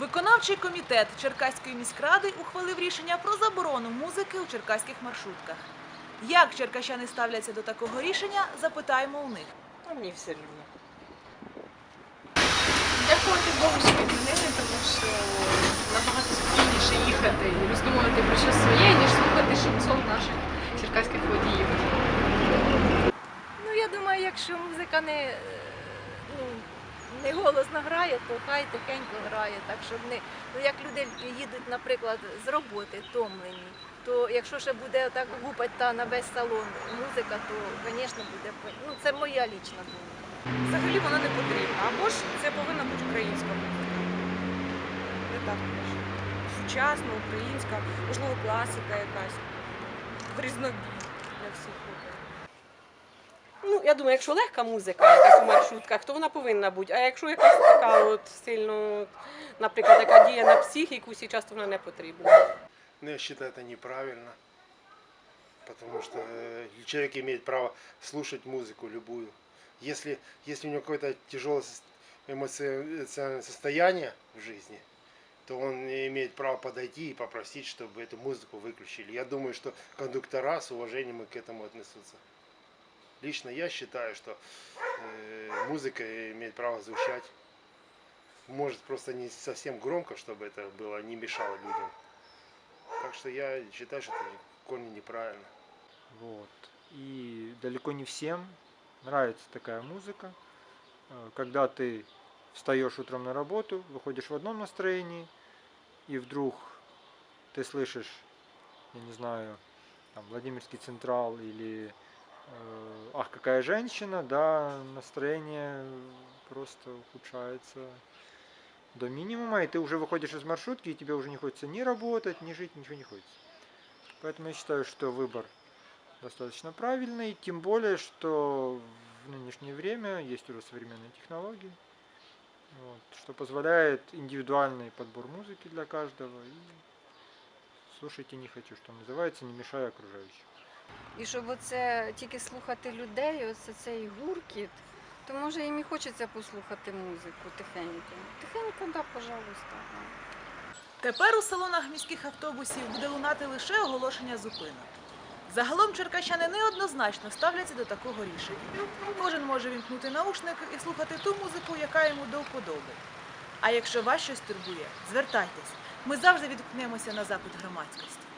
Виконавчий комітет Черкаської міськради ухвалив рішення про заборону музики у черкаських маршрутках. Як черкащани ставляться до такого рішення, запитаємо у них. А мені все рівно. Дякувати Богу, що відмінили, тому що набагато спокійніше їхати і роздумувати про щось своє, ніж слухати шансон наших черкаських водіїв. Ну, я думаю, якщо музика не, не голосно грає, то хай тихенько грає, так щоб не. Ну, як люди їдуть, наприклад, з роботи втомлені, то якщо ще буде так гупать та на весь салон музика, то, звісно, буде. Ну, це моя лічна думка. Взагалі вона не потрібна. Або ж це повинна бути українська музика. Не так теж. Сучасна, українська, можливо, класика якась. Різнобій для всіх людей. Ну, я думаю, якщо легка музика якась у маршрутках, то вона повинна бути. А якщо якась така от сильно, наприклад, яка діє на психіку, зараз то вона не потрібна. Ну, я считаю, это неправильно. Потому что э, человек имеет право слушать музыку любую. Если, если у него какое-то тяжелое сос- эмоциональное состояние в жизни, то он имеет право подойти и попросить, чтобы эту музыку выключили. Я думаю, что кондуктора с уважением и к этому отнесутся. Лично я считаю, что э, музыка имеет право звучать. Может, просто не совсем громко, чтобы это было, не мешало людям. Так что я считаю, что это корни неправильно. Вот. И далеко не всем нравится такая музыка. Э, Когда ты встаешь утром на работу, выходишь в одном настроении, и вдруг ты слышишь, я не знаю, там, Владимирский Централ или Ах, какая женщина, да, настроение просто ухудшается до минимума, и ты уже выходишь из маршрутки, и тебе уже не хочется ни работать, ни жить, ничего не хочется. Поэтому я считаю, что выбор достаточно правильный, тем более, что в нынешнее время есть уже современные технологии, вот, что позволяет индивидуальный подбор музыки для каждого и слушайте не хочу, что называется, не мешая окружающим. І щоб оце тільки слухати людей, оце цей гуркіт, то може їм і хочеться послухати музику тихенько. Тихенько, да, пожалуйста. Тепер у салонах міських автобусів буде лунати лише оголошення зупинок. Загалом черкащани неоднозначно ставляться до такого рішення. Кожен може вімкнути наушники і слухати ту музику, яка йому до вподоби. А якщо вас щось турбує, звертайтесь. Ми завжди відгукнемося на запит громадськості.